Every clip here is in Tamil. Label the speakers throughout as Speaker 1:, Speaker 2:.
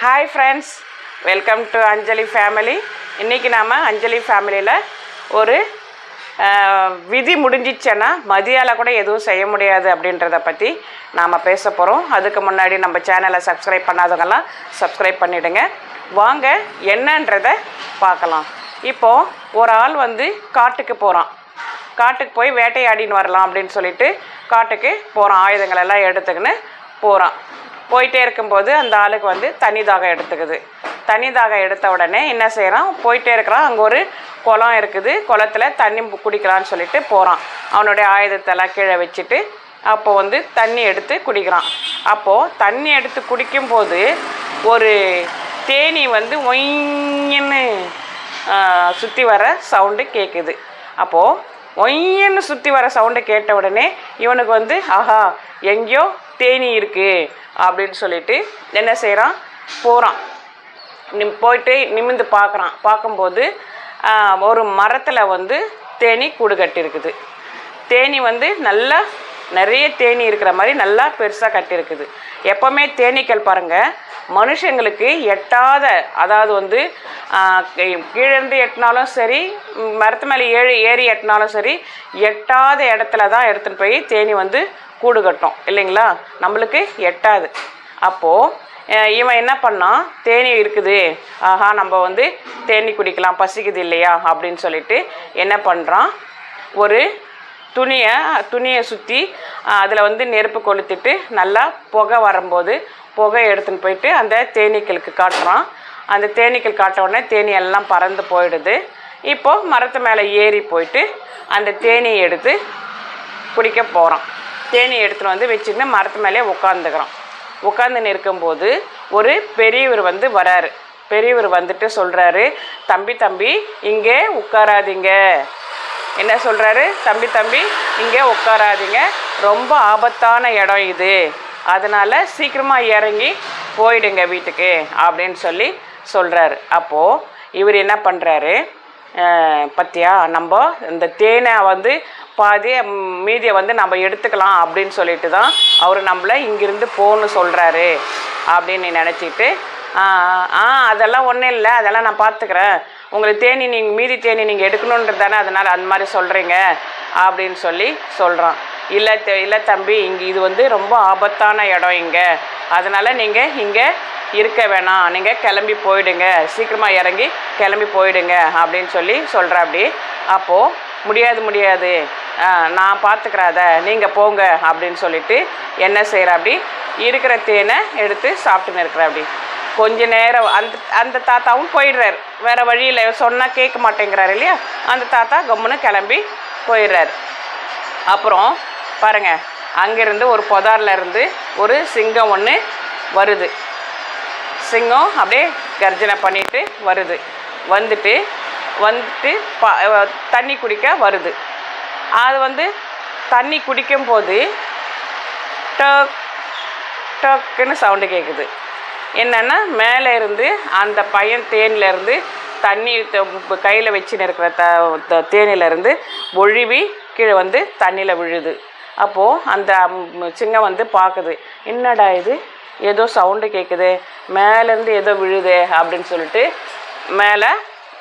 Speaker 1: Hi friends welcome to Anjali family இன்றைக்கி நாம் அஞ்சலி ஃபேமிலியில் ஒரு விதி முடிஞ்சிச்சேன்னா மதியால கூட எதுவும் செய்ய முடியாது அப்படின்றத பற்றி நாம் பேச போகிறோம் அதுக்கு முன்னாடி நம்ம சேனலை சப்ஸ்கிரைப் பண்ணாதவங்கெல்லாம் சப்ஸ்கிரைப் பண்ணிவிடுங்க வாங்க என்னன்றதை பார்க்கலாம். இப்போது ஒரு ஆள் வந்து காட்டுக்கு போகிறான் காட்டுக்கு போய் வேட்டையாடின்னு வரலாம் அப்படின்னு சொல்லிட்டு காட்டுக்கு போகிறான் ஆயுதங்கள் எல்லாம் எடுத்துக்கின்னு போகிறான் போயிட்டே இருக்கும்போது அந்த ஆளுக்கு வந்து தண்ணி தாகம் எடுத்துக்குது. தண்ணி தாகம் எடுத்த உடனே என்ன செய்கிறான் போயிட்டே இருக்கிறான். அங்கே ஒரு குளம் இருக்குது. குளத்துல தண்ணி குடிக்கலான்னு சொல்லிட்டு போகிறான் அவனுடைய ஆயுதத்தெல்லாம் கீழே வச்சுட்டு அப்போ வந்து தண்ணி எடுத்து குடிக்கிறான். அப்போது தண்ணி எடுத்து குடிக்கும்போது ஒரு தேனி வந்து ஒய்யன்னு சுற்றி வர சவுண்டு கேட்குது அப்போது ஒய்யன்னு சுற்றி வர சவுண்டு கேட்ட உடனே இவனுக்கு வந்து ஆஹா எங்கேயோ தேனி இருக்கு அப்படின்னு சொல்லிட்டு என்ன செய்கிறான் போகிறான் நிம் போயிட்டு நிமிந்து பார்க்குறான் பார்க்கும்போது ஒரு மரத்தில் வந்து தேனி கூடு கட்டியிருக்குது தேனி வந்து நல்லா நிறைய தேனி இருக்கிற மாதிரி நல்லா பெருசாக கட்டியிருக்குது எப்போவுமே தேனீக்கள் பாருங்கள் மனுஷங்களுக்கு எட்டாத அதாவது வந்து கீழேருந்து எட்டினாலும் சரி மரத்து மேலே ஏழு ஏறி எட்டினாலும் சரி எட்டாத இடத்துல தான் எடுத்துன்னு போய் தேனி வந்து கூடு கட்டும் இல்லைங்களா? நம்மளுக்கு எட்டாது. அப்போது இவன் என்ன பண்ணான் தேனி இருக்குது. ஆஹா நம்ம வந்து தேனி குடிக்கலாம் பசிக்குது இல்லையா? அப்படின்னு சொல்லிட்டு என்ன பண்ணுறான் ஒரு துணியை துணியை சுற்றி அதில் வந்து நெருப்பு கொளுத்திட்டு நல்லா புகை வரும்போது புகை எடுத்துன்னு போயிட்டு அந்த தேனீக்களுக்கு காட்டுறான். அந்த தேனீக்கள் காட்ட உடனே தேனி எல்லாம் பறந்து போயிடுது. இப்போது மரத்து மேலே ஏறி போயிட்டு அந்த தேனியை எடுத்து குடிக்க போகிறான் தேனி எடுத்துன்னு வந்து வச்சுட்டு மரத்து மேலே உட்காந்துக்கிறான் உட்காந்துன்னு இருக்கும்போது ஒரு பெரியவர் வந்து வராரு. பெரியவர் வந்துட்டு சொல்கிறாரு தம்பி தம்பி இங்கே உட்காராதீங்க. என்ன சொல்கிறாரு தம்பி தம்பி இங்கே உட்காராதீங்க. ரொம்ப ஆபத்தான இடம் இது. அதனால் சீக்கிரமாக இறங்கி போயிடுங்க வீட்டுக்கு அப்படின்னு சொல்லி சொல்கிறாரு அப்போது இவர் என்ன பண்ணுறாரு பத்தியா நம்ம இந்த தேனை வந்து பாதியை மீதியை வந்து நம்ம எடுத்துக்கலாம் அப்படின்னு சொல்லிட்டு தான் அவர் நம்மளை இங்கிருந்து போன்னு சொல்கிறாரு அப்படின்னு நினச்சிட்டு ஆ அதெல்லாம் ஒன்றும் இல்லை அதெல்லாம் நான் பார்த்துக்கிறேன் உங்களுக்கு தேனி நீங்கள் மீதி தேனி நீங்கள் எடுக்கணுன்றது தானே அதனால் அந்த மாதிரி சொல்கிறீங்க அப்படின்னு சொல்லி சொல்கிறான் இல்லை இல்லை தம்பி இங்கே இது வந்து ரொம்ப ஆபத்தான இடம் இங்கே. அதனால் நீங்கள் இங்கே இருக்க வேணாம். நீங்கள் கிளம்பி போயிடுங்க. சீக்கிரமாக இறங்கி கிளம்பி போயிடுங்க அப்படின்னு சொல்லி சொல்கிற அப்படி. அப்போது முடியாது முடியாது. நான் பார்த்துக்கிறேன் அதை. நீங்கள் போங்க அப்படின்னு சொல்லிட்டு என்ன செய்கிற அப்படி? இருக்கிற தேனை எடுத்து சாப்பிட்டுன்னு இருக்கிற அப்படி. கொஞ்ச நேரம் அந்த அந்த தாத்தாவும் போயிடுறாரு. வேறு வழியில் சொன்னால் கேட்க மாட்டேங்கிறாரு இல்லையா? அந்த தாத்தா கம்முன்னு கிளம்பி போயிடுறாரு. அப்புறம் பாருங்கள் அங்கேருந்து ஒரு புதார்ல இருந்து ஒரு சிங்கம் ஒன்று வருது. சிங்கம் அப்படியே கர்ஜனை பண்ணிட்டு வருது. வந்துட்டு வந்துட்டு பா தண்ணி குடிக்க வருது. அது வந்து தண்ணி குடிக்கும்போது டக் டக்குன்னு சவுண்டு கேட்குது என்னென்னா மேலே இருந்து அந்த பையன் தேனிலேருந்து தண்ணி கையில் வச்சுன்னு இருக்கிற த த- இருந்து ஒழுவி கீழே வந்து தண்ணியில் விழுது. அப்போது அந்த சிங்கம் வந்து பார்க்குது என்னடா இது? ஏதோ சவுண்டு கேட்குது மேலேருந்து ஏதோ விழுதே அப்படின்னு சொல்லிட்டு மேலே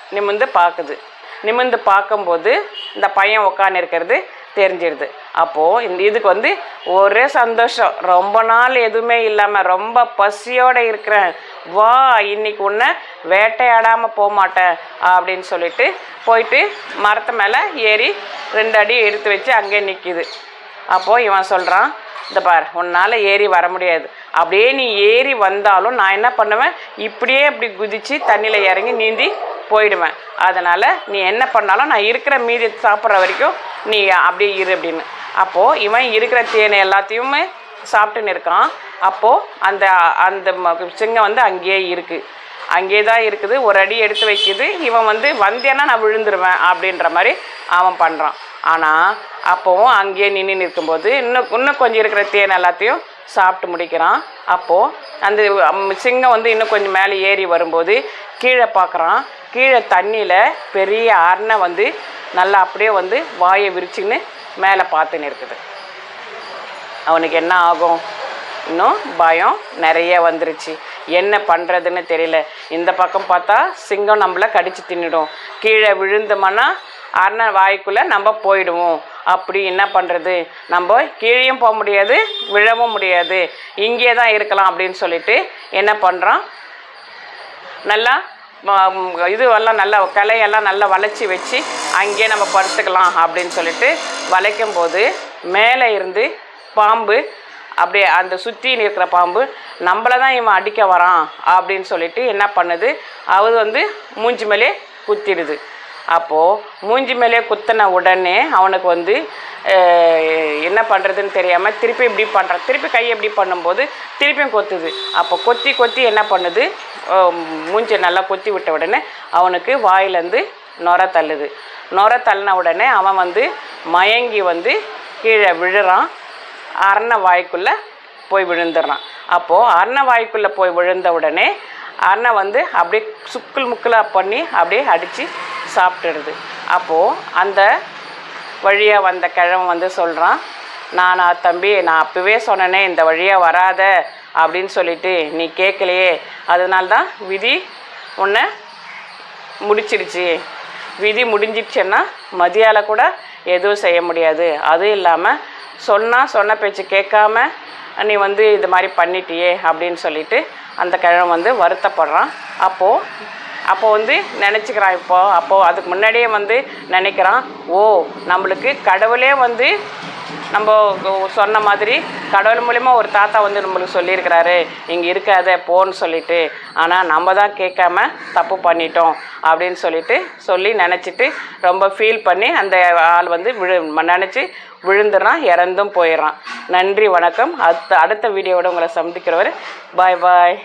Speaker 1: நிமிர்ந்து பார்க்குது நிமிர்ந்து பார்க்கும்போது இந்த பையன் உட்காந்து இருக்கிறது தெரிஞ்சிடுது அப்போது இந்த இதுக்கு வந்து ஒரே சந்தோஷம். ரொம்ப நாள் எதுவுமே இல்லாமல் ரொம்ப பசியோடு இருக்கிறேன். வா இன்னைக்கு உன்னை வேட்டையாடாமல் போக மாட்டேன் அப்படின்னு சொல்லிட்டு போயிட்டு மரத்து மேலே ஏறி ரெண்டு அடி எடுத்து வச்சு அங்கேயே நிற்கிது அப்போது இவன் சொல்கிறான் இந்த பார் உன்னால் ஏறி வர முடியாது. அப்படியே நீ ஏறி வந்தாலும் நான் என்ன பண்ணுவேன்? இப்படியே இப்படி குதித்து தண்ணியில் இறங்கி நீந்தி போயிடுவேன். அதனால் நீ என்ன பண்ணாலும் நான் இருக்கிற மீதி சாப்பிட்ற வரைக்கும் நீ அப்படியே இரு அப்படின்னு. அப்போது இவன் இருக்கிற தேனை எல்லாத்தையுமே சாப்பிட்டுன்னு இருக்கான். அப்போது அந்த அந்த சிங்கம் வந்து அங்கேயே இருக்குது அங்கேயே தான் இருக்குது. ஒரு அடி எடுத்து வைக்குது. இவன் வந்து வந்தேன்னா நான் விழுந்துருவேன் அப்படின்ற மாதிரி அவன் பண்ணுறான் ஆனால் அப்போவும் அங்கேயே நின்று நிற்கும்போது இன்னும் இன்னும் கொஞ்சம் இருக்கிற தேன் எல்லாத்தையும் சாப்பிட்டு முடிக்கிறான். அப்போது அந்த சிங்கம் வந்து இன்னும் கொஞ்சம் மேலே ஏறி வரும்போது கீழே பார்க்குறான். கீழே தண்ணியில் பெரிய அரணை வந்து நல்லா அப்படியே வந்து வாயை விரிச்சுன்னு மேலே பார்த்துன்னு இருக்குது. அவனுக்கு என்ன ஆகும்? இன்னும் பயம் நிறைய வந்துருச்சு. என்ன பண்ணுறதுன்னு தெரியல. இந்த பக்கம் பார்த்தா சிங்கம் நம்மள கடிச்சு தின்னுடும். கீழே விழுந்தோம்னா அரண வாய்க்குள்ளே நம்ம போயிடுவோம். அப்படி என்ன பண்ணுறது நம்ம கீழேயும் போக முடியாது விழவும் முடியாது. இங்கே தான் இருக்கலாம் அப்படின்னு சொல்லிட்டு என்ன பண்ணுறோம் நல்லா இது எல்லாம் நல்லா கிளையெல்லாம் நல்லா வளைச்சி வச்சு அங்கேயே நம்ம படுத்துக்கலாம் அப்படின்னு சொல்லிட்டு வளைக்கும் போது மேலே இருந்து பாம்பு அப்படியே அந்த சுற்றி இருக்கிற பாம்பு நம்மளை தான் இவன் அடிக்க வரான் அப்படின்னு சொல்லிட்டு என்ன பண்ணுது? அது வந்து மூஞ்சி மேலே குத்திடுது. அப்போது மூஞ்சி மேலே குத்தின உடனே அவனுக்கு வந்து என்ன பண்ணுறதுன்னு தெரியாமல் திருப்பி இப்படி பண்ணுறான் திருப்பி கை எப்படி பண்ணும்போது திருப்பியும் கொத்துது. அப்போ கொத்தி கொத்தி என்ன பண்ணுது? அஹ், மூஞ்சி நல்லா கொத்தி விட்ட உடனே அவனுக்கு வாயிலேருந்து நொர தள்ளுது. நொர தள்ளின உடனே அவன் வந்து மயங்கி வந்து கீழே விழுறான். அரண வாய்க்குள்ளே போய் விழுந்துடுறான் அப்போது அரண வாய்க்குள்ளே போய் விழுந்த உடனே அரணை வந்து அப்படியே சுக்குல் முக்குலாக பண்ணி அப்படியே அடித்து சாப்பிட்டுடுது. அப்போது அந்த வழியாக வந்த கிழவன் வந்து சொல்கிறான் நான் தம்பி நான் அப்போவே சொன்னனே இந்த வழியாக வராத அப்படின்னு சொல்லிட்டு நீ கேட்கலையே அதனால தான் விதி உன்னை முடிச்சிருச்சு விதி முடிஞ்சிடுச்சுன்னா மதியால கூட எதுவும் செய்ய முடியாது. அதுவும் இல்லாமல் சொன்னால் சொன்ன பேச்சு கேட்காம நீ வந்து இது மாதிரி பண்ணிட்டியே அப்படின்னு சொல்லிட்டு அந்த கிழவன் வந்து வருத்தப்படுறான். அப்போது அப்போ வந்து நினச்சிக்கிறான் இப்போ. அப்போது அதுக்கு முன்னாடியே வந்து நினைக்கிறான் ஓ நம்மளுக்கு கடவுளே வந்து நம்ம சொன்ன மாதிரி கடவுள் மூலிமா ஒரு தாத்தா வந்து நம்மளுக்கு சொல்லியிருக்கிறாரு. இங்கே இருக்காத போன்னு சொல்லிட்டு ஆனால் நம்ம தான் கேட்காம தப்பு பண்ணிட்டோம் அப்படின்னு சொல்லிட்டு சொல்லி நினச்சிட்டு ரொம்ப ஃபீல் பண்ணி அந்த ஆள் வந்து விழு நினச்சி விழுந்துடுறான் இறந்தும் போயிடுறான். நன்றி வணக்கம். அடுத்த அடுத்த வீடியோவோட உங்களை சந்திக்கிறவர். பாய் பாய்